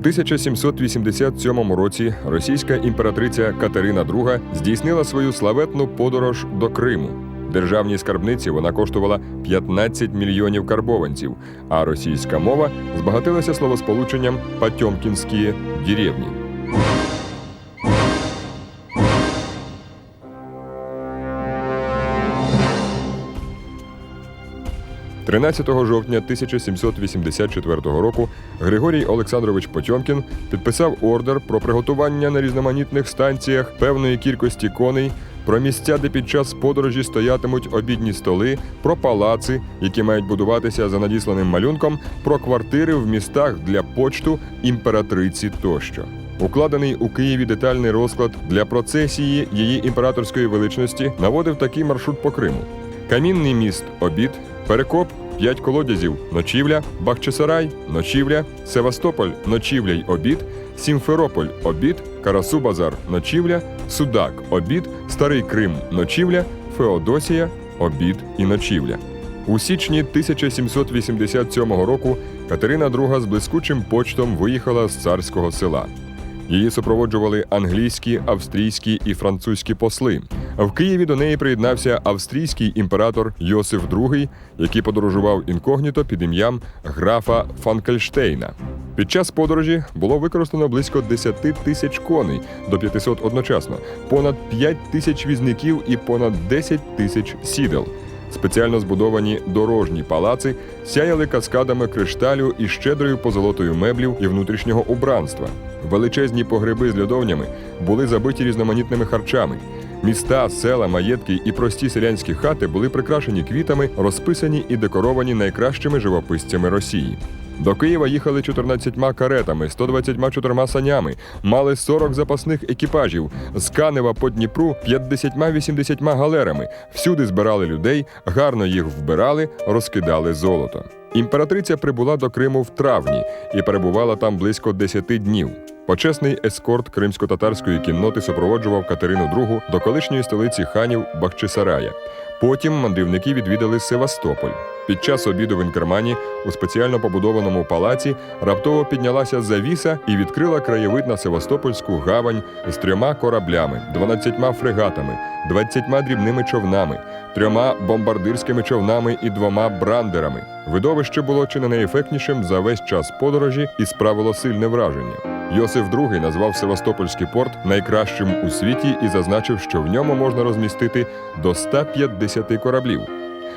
У 1787 році російська імператриця Катерина II здійснила свою славетну подорож до Криму. Державній скарбниці вона коштувала 15 мільйонів карбованців, а російська мова збагатилася словосполученням «патьомкінські деревні». 13 жовтня 1784 року Григорій Олександрович Потьомкін підписав ордер про приготування на різноманітних станціях певної кількості коней, про місця, де під час подорожі стоятимуть обідні столи, про палаци, які мають будуватися за надісланим малюнком, про квартири в містах для почту імператриці тощо. Укладений у Києві детальний розклад для процесії її імператорської величності наводив такий маршрут по Криму: Камінний міст обід, Перекоп, п'ять колодязів, ночівля, Бахчисарай, ночівля, Севастополь, ночівля й обід, Сімферополь, обід, Карасу Базар, ночівля, Судак, обід, Старий Крим, ночівля, Феодосія, обід і ночівля. У січні 1787 року Катерина II з блискучим почтом виїхала з царського села. Її супроводжували англійські, австрійські і французькі посли. В Києві до неї приєднався австрійський імператор Йосиф II, який подорожував інкогніто під ім'ям графа Фанкельштейна. Під час подорожі було використано близько 10 тисяч коней до 500 одночасно, понад 5 тисяч візників і понад 10 тисяч сідел. Спеціально збудовані дорожні палаци сяяли каскадами кришталю і щедрою позолотою меблів і внутрішнього убранства. Величезні погреби з льодовнями були забиті різноманітними харчами. Міста, села, маєтки і прості селянські хати були прикрашені квітами, розписані і декоровані найкращими живописцями Росії. До Києва їхали 14 каретами, 124 санями, мали 40 запасних екіпажів, з Канева по Дніпру 50-80 галерами. Всюди збирали людей, гарно їх вбирали, розкидали золото. Імператриця прибула до Криму в травні і перебувала там близько 10 днів. Почесний ескорт кримсько-татарської кінноти супроводжував Катерину II до колишньої столиці ханів Бахчисарая. Потім мандрівники відвідали Севастополь. Під час обіду в Інкермані у спеціально побудованому палаці раптово піднялася завіса і відкрила краєвид на Севастопольську гавань з трьома кораблями, 12 фрегатами, 20 дрібними човнами, трьома бомбардирськими човнами і двома брандерами. Видовище було чи не найефектнішим за весь час подорожі і справило сильне враження. Йосиф II назвав Севастопольський порт найкращим у світі і зазначив, що в ньому можна розмістити до 150 кораблів.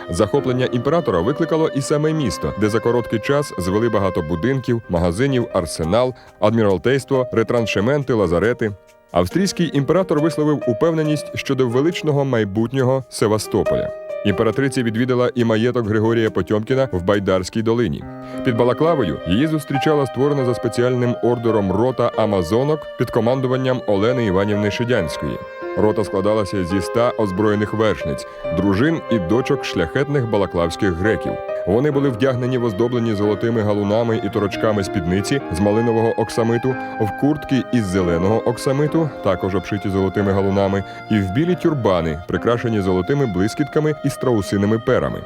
Захоплення імператора викликало і саме місто, де за короткий час звели багато будинків, магазинів, арсенал, адміралтейство, ретраншементи, лазарети. Австрійський імператор висловив упевненість щодо величного майбутнього Севастополя. Імператриця відвідала і маєток Григорія Потьомкіна в Байдарській долині. Під Балаклавою її зустрічала створена за спеціальним ордером рота Амазонок під командуванням Олени Іванівни Шидянської. Рота складалася зі ста озброєних вершниць, дружин і дочок шляхетних балаклавських греків. Вони були вдягнені в оздоблені золотими галунами і торочками спідниці з малинового оксамиту, в куртки із зеленого оксамиту, також обшиті золотими галунами, і в білі тюрбани, прикрашені золотими блискітками і страусиними перами.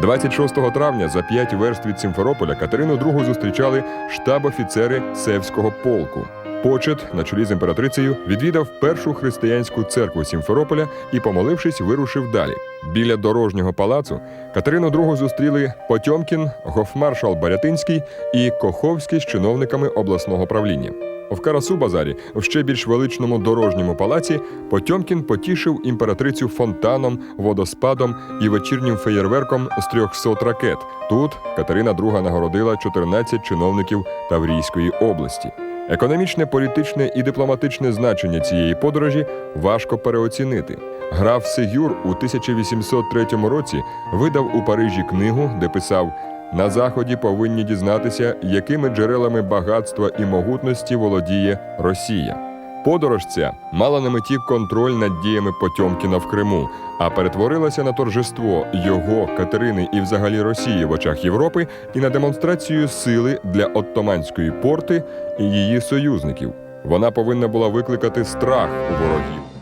26 травня за п'ять верст від Сімферополя Катерину II зустрічали штаб-офіцери Севського полку. Почет на чолі з імператрицею відвідав першу християнську церкву Сімферополя і, помолившись, вирушив далі. Біля дорожнього палацу Катерину II зустріли Потьомкін, гофмаршал Барятинський і Коховський з чиновниками обласного правління. В Карасу базарі, в ще більш величному дорожньому палаці, Потьомкін потішив імператрицю фонтаном, водоспадом і вечірнім феєрверком з 300 ракет. Тут Катерина II нагородила 14 чиновників Таврійської області. Економічне, політичне і дипломатичне значення цієї подорожі важко переоцінити. Граф Сегюр у 1803 році видав у Парижі книгу, де писав: на заході повинні дізнатися, якими джерелами багатства і могутності володіє Росія. Подорож ця мала на меті контроль над діями Потьомкіна в Криму, а перетворилася на торжество його, Катерини і взагалі Росії в очах Європи і на демонстрацію сили для Оттоманської порти і її союзників. Вона повинна була викликати страх у ворогів.